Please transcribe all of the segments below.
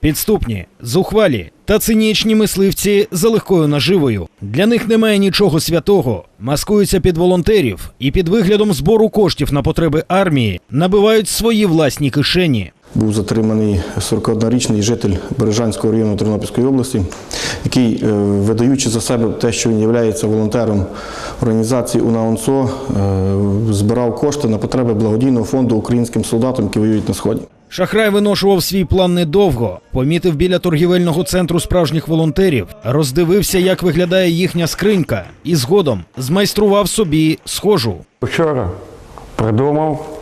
Підступні, зухвалі та цинічні мисливці за легкою наживою. Для них немає нічого святого. Маскуються під волонтерів і під виглядом збору коштів на потреби армії набивають свої власні кишені. Був затриманий 41-річний житель Бережанського району Тернопільської області, який, е, видаючи за себе те, що він є волонтером організації УНАУНСО, е, збирав кошти на потреби благодійного фонду українським солдатам, які воюють на сході. Шахрай виношував свій план недовго, помітив біля торгівельного центру справжніх волонтерів, роздивився, як виглядає їхня скринька, і згодом змайстрував собі схожу. Вчора придумав,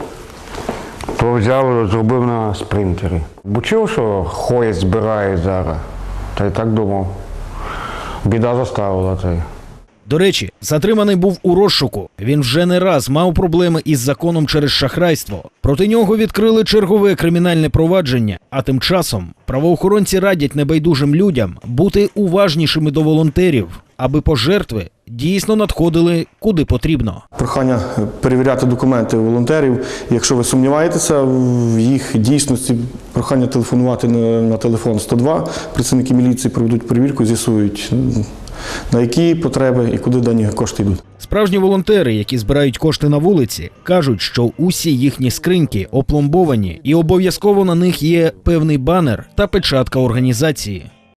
то взяв, зробив на спринтері. Бо чув, що хоє збирає зараз. Та й так думав. Біда заставила це. До речі, затриманий був у розшуку. Він вже не раз мав проблеми із законом через шахрайство. Проти нього відкрили чергове кримінальне провадження. А тим часом правоохоронці радять небайдужим людям бути уважнішими до волонтерів, аби пожертви дійсно надходили куди потрібно. Прохання перевіряти документи волонтерів. Якщо ви сумніваєтеся в їх дійсності, прохання телефонувати на, телефон 102. Працівники міліції проведуть перевірку, з'ясують на які потреби і куди дані кошти йдуть. Справжні волонтери, які збирають кошти на вулиці, кажуть, що усі їхні скриньки опломбовані, і обов'язково на них є певний банер та печатка організації.